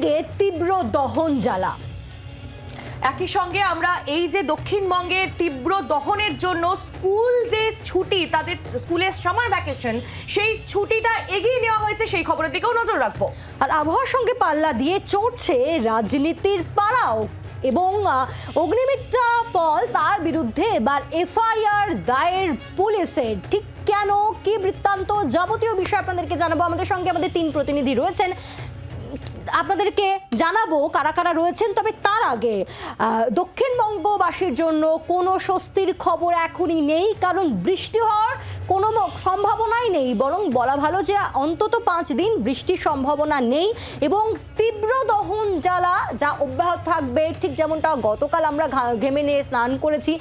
উত্তরবঙ্গে তীব্র দহন জ্বালা। একই সঙ্গে আমরা এই যে দক্ষিণবঙ্গে তীব্র দহনের জন্য স্কুল যে ছুটি, তাদের স্কুলের সামার ভ্যাকেশন, সেই ছুটিটা এগিয়ে নেওয়া হয়েছে, সেই খবরের দিকেও নজর রাখব। আর আবহাওয়ার সঙ্গে পাল্লা দিয়ে চড়ছে রাজনীতির পাড়াও এবং অগ্নিমিত্রা পল তার বিরুদ্ধে এবার এফআইআর দায়ের পুলিশের। ঠিক কেন? কি বৃত্তান্ত যাবতীয় বিষয় আপনাদেরকে জানাব। আমাদের সঙ্গে আমাদের তিন প্রতিনিধি রয়েছেন আপনাদেরকে জানাব কারা কারা রয়েছেন, তবে তার আগে দক্ষিণবঙ্গবাসীর জন্য কোনো স্বস্তির খবর এখনই নেই, কারণ বৃষ্টি হওয়ার কোনো সম্ভাবনাই নেই, বরং বলা ভালো যে অন্তত পাঁচ দিন বৃষ্টির সম্ভাবনা নেই এবং তীব্র দহন জ্বালা যা অব্যাহত থাকবে, ঠিক যেমনটা গতকাল আমরা ঘেমে নিয়ে স্নান করেছি,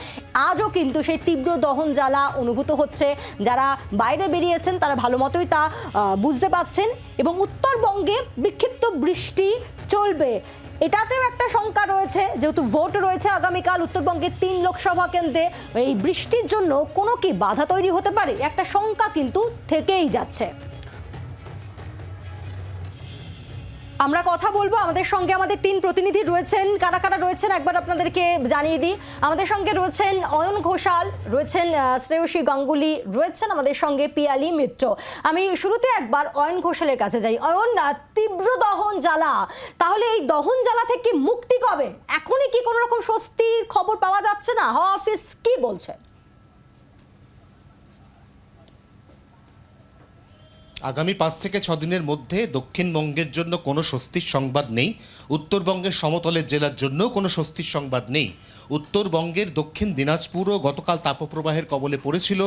আজও কিন্তু সেই তীব্র দহন জ্বালা অনুভূত হচ্ছে। যারা বাইরে বেরিয়েছেন, তারা ভালো মতোই তা বুঝতে পাচ্ছেন এবং উত্তরবঙ্গে বিক্ষিপ্ত বৃষ্টি চলবে। এটাতেও একটা শঙ্কা রয়েছে, যেহেতু ভোট রয়েছে আগামীকাল উত্তরবঙ্গের তিন লোকসভা কেন্দ্রে। এই বৃষ্টির জন্য কোনো কি বাধা তৈরি হতে পারে? একটা শঙ্কা কিন্তু থেকেই যাচ্ছে। আমরা কথা বলব। আমাদের সঙ্গে আমাদের তিন প্রতিনিধি রয়েছেন। কারা কারা রয়েছেন? একবার আপনাদেরকে জানিয়ে দিই। আমাদের সঙ্গে রয়েছেন অয়ন ঘোষাল, রয়েছেন শ্রেয়সী গাঙ্গুলি, রয়েছেন আমাদের সঙ্গে পিয়ালি মিত্র। আমি শুরুতে একবার অয়ন ঘোষালের কাছে যাই। অয়ন তীব্র দহন জ্বালা। তাহলে এই দহন জ্বালা থেকে মুক্তি কবে? এখনই কি কোনো রকম স্বস্তির খবর পাওয়া যাচ্ছে না? হাওয়া অফিস কি বলছে? আগামী পাঁচ থেকে ছ দিনের মধ্যে দক্ষিণবঙ্গের জন্য কোনো স্বস্তির সংবাদ নেই, উত্তরবঙ্গের সমতলের জেলার জন্য কোনো স্বস্তির সংবাদ নেই। উত্তরবঙ্গের দক্ষিণ দিনাজপুরও গতকাল তাপপ্রবাহের কবলে পড়েছিল।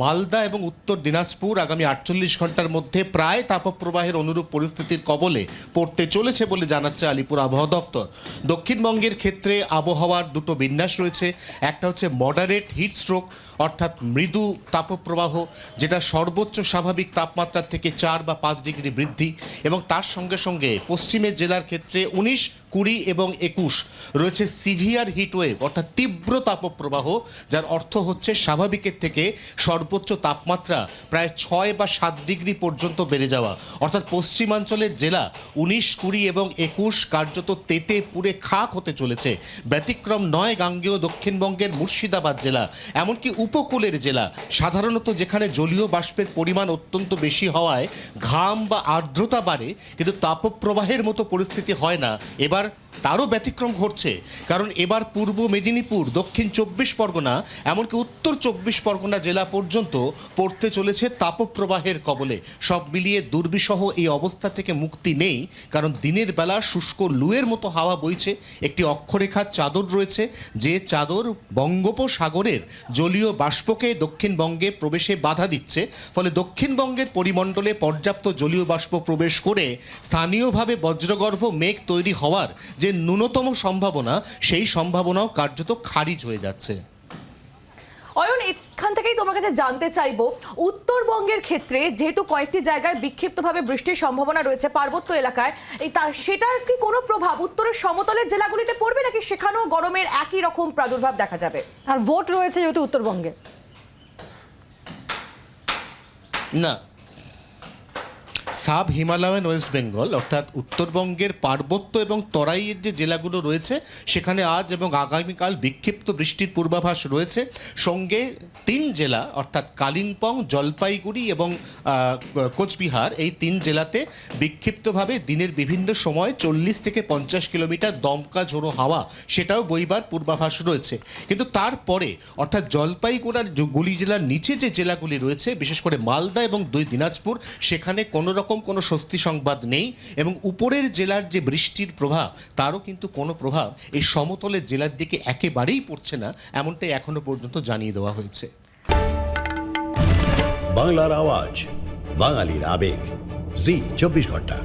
মালদা এবং উত্তর দিনাজপুর আগামী আটচল্লিশ ঘণ্টার মধ্যে প্রায় তাপপ্রবাহের অনুরূপ পরিস্থিতির কবলে পড়তে চলেছে বলে জানাচ্ছে আলিপুর আবহাওয়া দফতর। দক্ষিণবঙ্গের ক্ষেত্রে আবহাওয়ার দুটো বিন্যাস রয়েছে। একটা হচ্ছে মডারেট হিট স্ট্রোক অর্থাৎ মৃদু তাপপ্রবাহ, যেটা সর্বোচ্চ স্বাভাবিক তাপমাত্রার থেকে চার বা পাঁচ ডিগ্রি বৃদ্ধি এবং তার সঙ্গে সঙ্গে পশ্চিমের জেলার ক্ষেত্রে উনিশ কুড়ি এবং একুশ। রয়েছে সিভিয়ার হিটওয়েভ, অর্থাৎ তীব্র তাপপ্রবাহ, যার অর্থ হচ্ছে স্বাভাবিকের থেকে সর্বোচ্চ তাপমাত্রা প্রায় ছয় বা সাত ডিগ্রি পর্যন্ত বেড়ে যাওয়া। অর্থাৎ পশ্চিমাঞ্চলের জেলা উনিশ, কুড়ি এবং একুশ কার্যত তেতে পুড়ে খাক হতে চলেছে। ব্যতিক্রম নয় গাঙ্গেয় দক্ষিণবঙ্গের মুর্শিদাবাদ জেলা, এমনকি উপকূলের জেলা। সাধারণত যেখানে জলীয় বাষ্পের পরিমাণ অত্যন্ত বেশি হওয়ায় ঘাম বা আর্দ্রতা বাড়ে, কিন্তু তাপপ্রবাহের মতো পরিস্থিতি হয় না। এবার তারও ব্যতিক্রম ঘটছে। কারণ এবার পূর্ব মেদিনীপুর, দক্ষিণ চব্বিশ পরগনা, এমনকি উত্তর চব্বিশ পরগনা জেলা পর্যন্ত পড়তে চলেছে তাপপ্রবাহের কবলে। সব মিলিয়ে দুর্বিষহ এই অবস্থা থেকে মুক্তি নেই, কারণ দিনের বেলা শুষ্ক লুয়ের মতো হাওয়া বইছে, একটি অক্ষরেখার চাদর রয়েছে, যে চাদর বঙ্গোপসাগরের জলীয় বাষ্পকে দক্ষিণবঙ্গে প্রবেশে বাধা দিচ্ছে। ফলে দক্ষিণবঙ্গের পরিমণ্ডলে পর্যাপ্ত জলীয় বাষ্প প্রবেশ করে স্থানীয়ভাবে বজ্রগর্ভ মেঘ তৈরি হওয়ার যে ন্যূনতম সম্ভাবনা সেই সম্ভাবনাও কার্যত খারিজ হয়ে যাচ্ছে। অয়ন এখান থেকেই তোমার কাছে জানতে চাইব উত্তরবঙ্গের ক্ষেত্রে যেহেতু কয়েকটি জায়গায় বিক্ষিপ্তভাবে বৃষ্টির সম্ভাবনা রয়েছে পার্বত্য এলাকায় এই তা সেটার কি কোনো প্রভাব উত্তরের সমতলের জেলাগুলিতে পড়বে নাকি সেখানেও গরমের একই রকম প্রাদুর্ভাব দেখা যাবে? আর ভোট রয়েছে যেহেতু উত্তরবঙ্গে। না। সাব হিমালয়ান ওয়েস্ট বেঙ্গল, অর্থাৎ উত্তরবঙ্গের পার্বত্য এবং তরাইয়ের যে জেলাগুলো রয়েছে, সেখানে আজ এবং আগামীকাল বিক্ষিপ্ত বৃষ্টির পূর্বাভাস রয়েছে। সঙ্গে তিন জেলা, অর্থাৎ কালিম্পং, জলপাইগুড়ি এবং কোচবিহার, এই তিন জেলাতে বিক্ষিপ্তভাবে দিনের বিভিন্ন সময় চল্লিশ থেকে পঞ্চাশ কিলোমিটার দমকা ঝোড়ো হাওয়া, সেটাও বইবার পূর্বাভাস রয়েছে। কিন্তু তারপরে, অর্থাৎ জলপাইগুড়ার গুলি জেলার নিচে যে জেলাগুলি রয়েছে, বিশেষ করে মালদা এবং দুই দিনাজপুর, সেখানে কোনো রকম কোনো স্বস্তি সংবাদ নেই এবং উপরের জেলার যে বৃষ্টির প্রভাব, তারও কিন্তু কোনো প্রভাব এই সমতলের জেলার দিকে একেবারেই পড়ছে না, এমনটাই এখনও পর্যন্ত জানিয়ে দেওয়া হয়েছে। বাংলার আওয়াজ, বাঙালির আবেগ। জি, চব্বিশ ঘণ্টা।